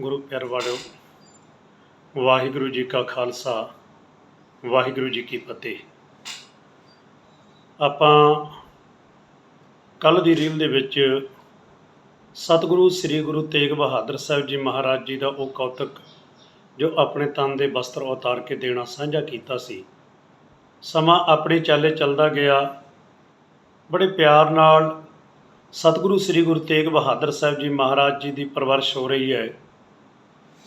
ਗੁਰੂ ਪਿਆਰ ਵਾਲਿਓ, ਵਾਹਿਗੁਰੂ ਜੀ ਕਾ ਖਾਲਸਾ, ਵਾਹਿਗੁਰੂ ਜੀ ਕੀ ਫਤਿਹ। ਆਪਾਂ ਕੱਲ ਦੀ ਰੀਲ ਦੇ ਵਿੱਚ ਸਤਿਗੁਰੂ ਸ੍ਰੀ ਗੁਰੂ ਤੇਗ ਬਹਾਦਰ ਸਾਹਿਬ ਜੀ ਮਹਾਰਾਜ ਜੀ ਦਾ ਉਹ ਕੌਤਕ ਜੋ ਆਪਣੇ ਤਨ ਦੇ ਵਸਤਰ ਉਤਾਰ ਕੇ ਦੇਣਾ ਸਾਂਝਾ ਕੀਤਾ ਸੀ, ਸਮਾਂ ਆਪਣੇ ਚਾਲੇ ਚੱਲਦਾ ਗਿਆ। ਬੜੇ ਪਿਆਰ ਨਾਲ ਸਤਿਗੁਰੂ ਸ੍ਰੀ ਗੁਰੂ ਤੇਗ ਬਹਾਦਰ ਸਾਹਿਬ ਜੀ ਮਹਾਰਾਜ ਜੀ ਦੀ ਪਰਵਰਿਸ਼ ਹੋ ਰਹੀ ਹੈ।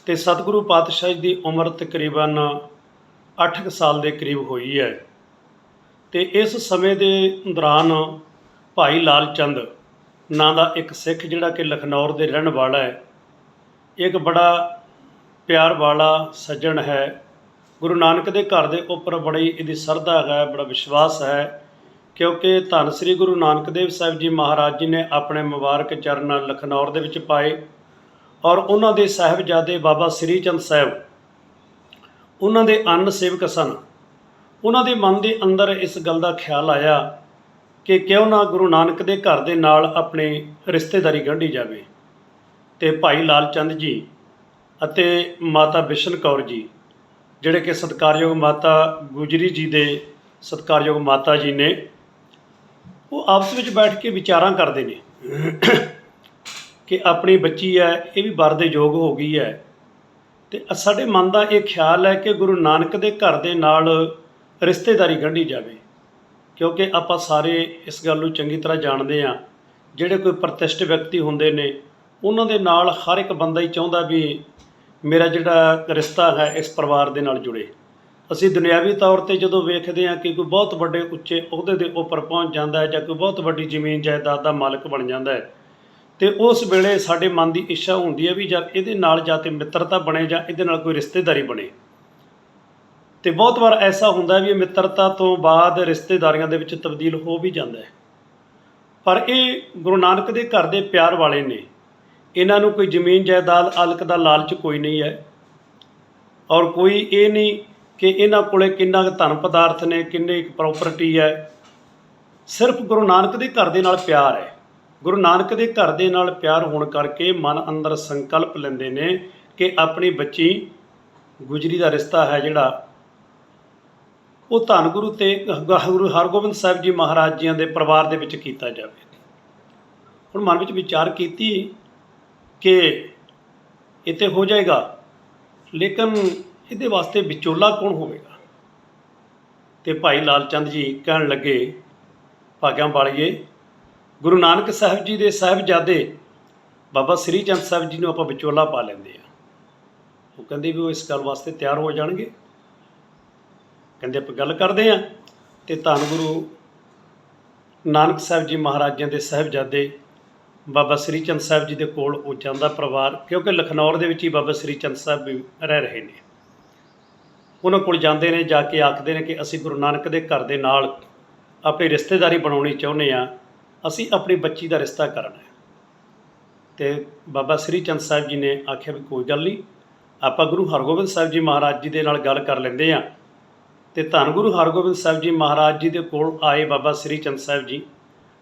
ਤੇ ਸਤਿਗੁਰੂ ਪਾਤਸ਼ਾਹ ਜੀ ਦੀ ਉਮਰ ਤਕਰੀਬਨ 8 ਸਾਲ ਦੇ ਕਰੀਬ ਹੋਈ ਹੈ। ਤੇ ਇਸ ਸਮੇਂ ਦੇ ਦੌਰਾਨ ਭਾਈ ਲਾਲ ਚੰਦ ਨਾਂ ਦਾ ਇੱਕ ਸਿੱਖ ਜਿਹੜਾ ਕਿ ਲਖਨੌਰ ਦੇ ਰਹਿਣ ਵਾਲਾ ਹੈ, ਇੱਕ ਬੜਾ ਪਿਆਰ ਵਾਲਾ ਸੱਜਣ ਹੈ। ਗੁਰੂ ਨਾਨਕ ਦੇ ਘਰ ਦੇ ਉੱਪਰ ਬੜੀ ਇਹਦੀ ਸਰਧਾ ਹੈ, ਬੜਾ ਵਿਸ਼ਵਾਸ ਹੈ, ਕਿਉਂਕਿ ਧੰਨ ਸ੍ਰੀ ਗੁਰੂ ਨਾਨਕ ਦੇਵ ਸਾਹਿਬ ਜੀ ਮਹਾਰਾਜ ਜੀ ਨੇ ਆਪਣੇ ਮੁਬਾਰਕ ਚਰਨ ਲਖਨੌਰ ਦੇ ਵਿੱਚ ਪਾਏ। ਔਰ ਉਹਨਾਂ ਦੇ ਸਾਹਿਬਜ਼ਾਦੇ ਬਾਬਾ ਸ੍ਰੀ ਚੰਦ ਸਾਹਿਬ, ਉਹਨਾਂ ਦੇ ਅੰਨ ਸੇਵਕ ਸਨ। ਉਹਨਾਂ ਦੇ ਮਨ ਦੇ ਅੰਦਰ ਇਸ ਗੱਲ ਦਾ ਖਿਆਲ ਆਇਆ ਕਿ ਕਿਉਂ ਨਾ ਗੁਰੂ ਨਾਨਕ ਦੇ ਘਰ ਦੇ ਨਾਲ ਆਪਣੇ ਰਿਸ਼ਤੇਦਾਰੀ ਗੰਢੀ ਜਾਵੇ ਤੇ ਭਾਈ ਲਾਲ ਚੰਦ ਜੀ ਅਤੇ ਮਾਤਾ ਬਿਸ਼ਨ ਕੌਰ ਜੀ, ਜਿਹੜੇ ਕਿ ਸਤਿਕਾਰਯੋਗ ਮਾਤਾ ਗੁਜਰੀ ਜੀ ਦੇ ਸਤਿਕਾਰਯੋਗ ਮਾਤਾ ਜੀ ਨੇ, ਉਹ ਆਪਸ ਵਿੱਚ ਬੈਠ ਕੇ ਵਿਚਾਰਾਂ ਕਰਦੇ ਨੇ। ਕਿ ਆਪਣੀ ਬੱਚੀ ਹੈ, ਇਹ ਵੀ ਵਰ ਦੇ ਯੋਗ ਹੋ ਗਈ ਹੈ। ਤੇ ਸਾਡੇ ਮਨ ਦਾ ਇਹ ਖਿਆਲ ਹੈ ਕਿ ਗੁਰੂ ਨਾਨਕ ਦੇ ਘਰ ਦੇ ਨਾਲ ਰਿਸ਼ਤੇਦਾਰੀ ਗੰਢੀ ਜਾਵੇ। ਕਿਉਂਕਿ ਆਪਾਂ ਸਾਰੇ ਇਸ ਗੱਲ ਨੂੰ ਚੰਗੀ ਤਰ੍ਹਾਂ ਜਾਣਦੇ ਹਾਂ। ਜਿਹੜੇ ਕੋਈ ਪ੍ਰਤਿਸ਼ਠ ਵਿਅਕਤੀ ਹੁੰਦੇ ਨੇ, ਉਹਨਾਂ ਦੇ ਨਾਲ ਹਰ ਇੱਕ ਬੰਦਾ ਹੀ ਚਾਹੁੰਦਾ ਵੀ ਮੇਰਾ ਜਿਹੜਾ ਰਿਸ਼ਤਾ ਹੈ, ਇਸ ਪਰਿਵਾਰ ਦੇ ਨਾਲ ਜੁੜੇ। ਅਸੀਂ ਦੁਨਿਆਵੀ ਤੌਰ ਤੇ ਜਦੋਂ ਵੇਖਦੇ ਹਾਂ ਕਿ ਕੋਈ ਬਹੁਤ ਵੱਡੇ ਉੱਚੇ ਅਹੁਦੇ ਦੇ ਉੱਪਰ ਪਹੁੰਚ ਜਾਂਦਾ ਹੈ ਜਾਂ ਕੋਈ ਬਹੁਤ ਵੱਡੀ ਜ਼ਮੀਨ ਜਾਇਦਾਦ ਦਾ ਮਾਲਕ ਬਣ ਜਾਂਦਾ ਹੈ ਤੇ ਉਸ ਵੇਲੇ ਸਾਡੇ ਮਨ ਦੀ ਇੱਛਾ ਹੁੰਦੀ ਹੈ ਵੀ ਜਾਂ ਇਹਦੇ ਨਾਲ ਜਾਂ ਤੇ ਮਿੱਤਰਤਾ ਬਣੇ ਜਾਂ ਇਹਦੇ ਨਾਲ ਕੋਈ ਰਿਸ਼ਤੇਦਾਰੀ ਬਣੇ। ਤੇ ਬਹੁਤ ਵਾਰ ਐਸਾ ਹੁੰਦਾ ਵੀ ਮਿੱਤਰਤਾ ਤੋਂ ਬਾਅਦ ਰਿਸ਼ਤੇਦਾਰੀਆਂ ਦੇ ਵਿੱਚ ਤਬਦੀਲ ਹੋ ਵੀ ਜਾਂਦਾ ਹੈ। ਪਰ ਇਹ ਗੁਰੂ ਨਾਨਕ ਦੇ ਘਰ ਦੇ ਪਿਆਰ ਵਾਲੇ ਨੇ। ਇਹਨਾਂ ਨੂੰ ਕੋਈ ਜ਼ਮੀਨ, ਜਾਇਦਾਦ ਅਲਕ ਦਾ ਲਾਲਚ ਕੋਈ ਨਹੀਂ ਹੈ। ਔਰ ਕੋਈ ਇਹ ਨਹੀਂ ਕਿ ਇਹਨਾਂ ਕੋਲੇ ਕਿੰਨਾ ਕੁ ਧਨ ਪਦਾਰਥ ਨੇ, ਕਿੰਨੀ ਪ੍ਰਾਪਰਟੀ ਹੈ। ਸਿਰਫ ਗੁਰੂ ਨਾਨਕ ਦੇ ਘਰ ਦੇ ਨਾਲ ਪਿਆਰ ਹੈ। ਗੁਰੂ ਨਾਨਕ ਦੇ ਘਰ ਦੇ ਨਾਲ ਪਿਆਰ ਹੋਣ ਕਰਕੇ ਮਨ ਅੰਦਰ ਸੰਕਲਪ ਲੈਂਦੇ ਨੇ ਕਿ ਆਪਣੀ ਬੱਚੀ ਗੁਜਰੀ ਦਾ ਰਿਸ਼ਤਾ ਹੈ ਜਿਹੜਾ, ਉਹ ਧੰਨ ਗੁਰੂ ਤੇ ਗੁਰੂ ਹਰਗੋਬਿੰਦ ਸਾਹਿਬ ਜੀ ਮਹਾਰਾਜ ਜੀਆਂ ਦੇ ਪਰਿਵਾਰ ਦੇ ਵਿੱਚ ਕੀਤਾ ਜਾਵੇ। ਹੁਣ ਮਨ ਵਿੱਚ ਵਿਚਾਰ ਕੀਤੀ ਕਿ ਇਹ ਤੇ ਹੋ ਜਾਏਗਾ, ਲੇਕਿਨ ਇਹਦੇ ਵਾਸਤੇ ਵਿਚੋਲਾ ਕੌਣ ਹੋਵੇਗਾ? ਤੇ ਭਾਈ ਲਾਲ ਚੰਦ ਜੀ ਕਹਿਣ ਲੱਗੇ ਭਾਗਾਂ ਵਾਲੀਏ ਗੁਰੂ ਨਾਨਕ ਸਾਹਿਬ ਜੀ ਦੇ ਸਾਹਿਬਜ਼ਾਦੇ ਬਾਬਾ ਸ੍ਰੀ ਚੰਦ ਸਾਹਿਬ ਜੀ ਨੂੰ ਆਪਾਂ ਵਿਚੋਲਾ ਪਾ ਲੈਂਦੇ ਆ ਉਹ ਕਹਿੰਦੇ ਵੀ ਉਹ ਇਸ ਗੱਲ ਵਾਸਤੇ ਤਿਆਰ ਹੋ ਜਾਣਗੇ। ਕਹਿੰਦੇ ਆਪਾਂ ਗੱਲ ਕਰਦੇ ਆ ਤੇ ਧੰਨ ਗੁਰੂ ਨਾਨਕ ਸਾਹਿਬ ਜੀ ਮਹਾਰਾਜਾਂ ਦੇ ਸਾਹਿਬਜ਼ਾਦੇ ਬਾਬਾ ਸ੍ਰੀ ਚੰਦ ਸਾਹਿਬ ਜੀ ਦੇ ਕੋਲ ਉਹ ਜਾਂਦਾ ਪਰਿਵਾਰ, ਕਿਉਂਕਿ ਲਖਨੌਰ ਦੇ ਵਿੱਚ ਹੀ ਬਾਬਾ ਸ੍ਰੀ ਚੰਦ ਸਾਹਿਬ ਵੀ ਰਹਿ ਰਹੇ ਨੇ। ਉਹਨਾਂ ਕੋਲ ਜਾਂਦੇ ਨੇ, ਜਾ ਕੇ ਆਖਦੇ ਨੇ ਕਿ ਅਸੀਂ ਗੁਰੂ ਨਾਨਕ ਦੇ ਘਰ ਦੇ ਨਾਲ ਆਪਣੀ ਰਿਸ਼ਤੇਦਾਰੀ ਬਣਾਉਣੀ ਚਾਹੁੰਦੇ ਆ ਅਸੀਂ ਆਪਣੀ ਬੱਚੀ ਦਾ ਰਿਸ਼ਤਾ ਕਰਨਾ ਹੈ। ਤੇ ਬਾਬਾ ਸ੍ਰੀ ਚੰਦ ਸਾਹਿਬ ਜੀ ਨੇ ਆਖਿਆ ਵੀ ਕੋਈ ਗੱਲ ਨਹੀਂ, ਆਪਾਂ ਗੁਰੂ ਹਰਗੋਬਿੰਦ ਸਾਹਿਬ ਜੀ ਮਹਾਰਾਜ ਜੀ ਦੇ ਨਾਲ ਗੱਲ ਕਰ ਲੈਂਦੇ ਆ ਤੇ ਧੰਨ ਗੁਰੂ ਹਰਗੋਬਿੰਦ ਸਾਹਿਬ ਜੀ ਮਹਾਰਾਜ ਜੀ ਦੇ ਕੋਲ ਆਏ ਬਾਬਾ ਸ੍ਰੀ ਚੰਦ ਸਾਹਿਬ ਜੀ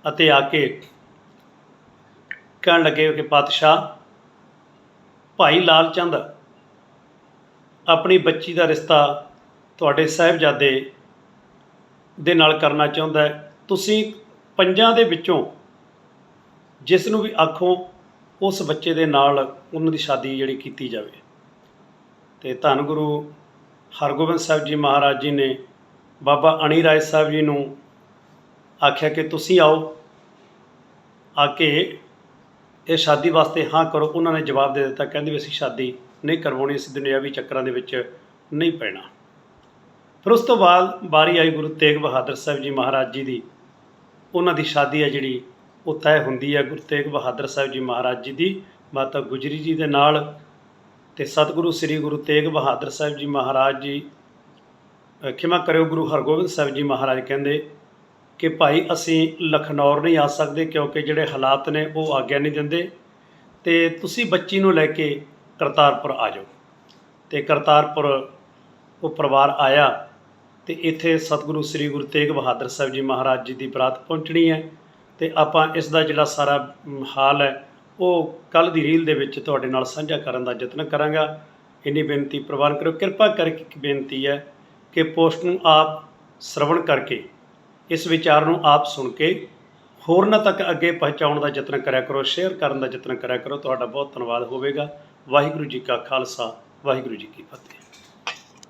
ਅਤੇ ਆ ਕੇ ਕਹਿਣ ਲੱਗੇ ਕਿ ਪਾਤਸ਼ਾਹ, ਭਾਈ ਲਾਲ ਚੰਦ, ਆਪਣੀ ਬੱਚੀ ਦਾ ਰਿਸ਼ਤਾ ਤੁਹਾਡੇ ਸਾਹਿਬਜ਼ਾਦੇ ਦੇ ਨਾਲ ਕਰਨਾ ਚਾਹੁੰਦਾ ਹੈ। ਤੁਸੀਂ ਪੰਜਾਂ ਦੇ ਵਿੱਚੋਂ ਜਿਸ ਨੂੰ ਵੀ ਆਖੋ, ਉਸ ਬੱਚੇ ਦੇ ਨਾਲ ਉਹਨਾਂ ਦੀ ਸ਼ਾਦੀ ਜਿਹੜੀ ਕੀਤੀ ਜਾਵੇ। ਤੇ ਧੰਨ ਗੁਰੂ ਹਰਗੋਬਿੰਦ ਸਾਹਿਬ ਜੀ ਮਹਾਰਾਜ ਜੀ ਨੇ ਬਾਬਾ ਅਣੀ ਰਾਏ ਸਾਹਿਬ ਜੀ ਨੂੰ ਆਖਿਆ ਕਿ ਤੁਸੀਂ ਆਓ, ਆ ਕੇ ਇਹ ਸ਼ਾਦੀ ਵਾਸਤੇ ਹਾਂ ਕਰੋ। ਉਹਨਾਂ ਨੇ ਜਵਾਬ ਦੇ ਦਿੱਤਾ, ਕਹਿੰਦੇ ਵੀ ਅਸੀਂ ਸ਼ਾਦੀ ਨਹੀਂ ਕਰਵਾਉਣੀ, ਅਸੀਂ ਦੁਨਿਆਵੀ ਚੱਕਰਾਂ ਦੇ ਵਿੱਚ ਨਹੀਂ ਪੈਣਾ। ਫਿਰ ਉਸ ਤੋਂ ਬਾਅਦ ਬਾਰੀ ਆਈ ਗੁਰੂ ਤੇਗ ਬਹਾਦਰ ਸਾਹਿਬ ਜੀ ਮਹਾਰਾਜ ਜੀ ਦੀ ਉਹਨਾਂ ਦੀ ਸ਼ਾਦੀ ਹੈ ਜਿਹੜੀ, ਉਹ ਤੈਅ ਹੁੰਦੀ ਹੈ ਗੁਰੂ ਤੇਗ ਬਹਾਦਰ ਸਾਹਿਬ ਜੀ ਮਹਾਰਾਜ ਜੀ ਦੀ, ਮਾਤਾ ਗੁਜਰੀ ਜੀ ਦੇ ਨਾਲ ਤੇ ਸਤਿਗੁਰੂ ਸ੍ਰੀ ਗੁਰੂ ਤੇਗ ਬਹਾਦਰ ਸਾਹਿਬ ਜੀ ਮਹਾਰਾਜ ਜੀ ਖਿਮਾ ਕਰਿਓ ਗੁਰੂ ਹਰਗੋਬਿੰਦ ਸਾਹਿਬ ਜੀ ਮਹਾਰਾਜ ਕਹਿੰਦੇ ਕਿ ਭਾਈ ਅਸੀਂ ਲਖਨੌਰ ਨਹੀਂ ਆ ਸਕਦੇ ਕਿਉਂਕਿ ਜਿਹੜੇ ਹਾਲਾਤ ਨੇ ਉਹ ਆਗਿਆ ਨਹੀਂ ਦਿੰਦੇ ਤੇ ਤੁਸੀਂ ਬੱਚੀ ਨੂੰ ਲੈ ਕੇ ਕਰਤਾਰਪੁਰ ਆ ਜਾਓ। ਤੇ ਕਰਤਾਰਪੁਰ ਉਹ ਪਰਿਵਾਰ ਆਇਆ ਤੇ ਇੱਥੇ ਸਤਿਗੁਰੂ ਸ੍ਰੀ ਗੁਰੂ ਤੇਗ ਬਹਾਦਰ ਸਾਹਿਬ ਜੀ ਮਹਾਰਾਜ ਜੀ ਦੀ ਬਰਾਤ ਪਹੁੰਚਣੀ ਹੈ ਤੇ ਆਪਾਂ ਇਸ ਦਾ ਜਿਹੜਾ ਸਾਰਾ ਹਾਲ ਹੈ, ਉਹ ਕੱਲ ਦੀ ਰੀਲ ਦੇ ਵਿੱਚ ਤੁਹਾਡੇ ਨਾਲ ਸਾਂਝਾ ਕਰਨ ਦਾ ਯਤਨ ਕਰਾਂਗਾ। ਇੰਨੀ ਬੇਨਤੀ ਪ੍ਰਵਾਨ ਕਰੋ ਕਿਰਪਾ ਕਰਕੇ ਇੱਕ ਬੇਨਤੀ ਹੈ ਕਿ ਪੋਸਟ ਨੂੰ ਆਪ ਸ਼ਰਵਣ ਕਰਕੇ, ਇਸ ਵਿਚਾਰ ਨੂੰ ਆਪ ਸੁਣ ਕੇ ਹੋਰਨਾਂ ਤੱਕ ਅੱਗੇ ਪਹੁੰਚਾਉਣ ਦਾ ਯਤਨ ਕਰਿਆ ਕਰੋ, ਸ਼ੇਅਰ ਕਰਨ ਦਾ ਯਤਨ ਕਰਿਆ ਕਰੋ। ਤੁਹਾਡਾ ਬਹੁਤ ਧੰਨਵਾਦ ਹੋਵੇਗਾ। ਵਾਹਿਗੁਰੂ ਜੀ ਕਾ ਖਾਲਸਾ, ਵਾਹਿਗੁਰੂ ਜੀ ਕੀ ਫਤਿਹ।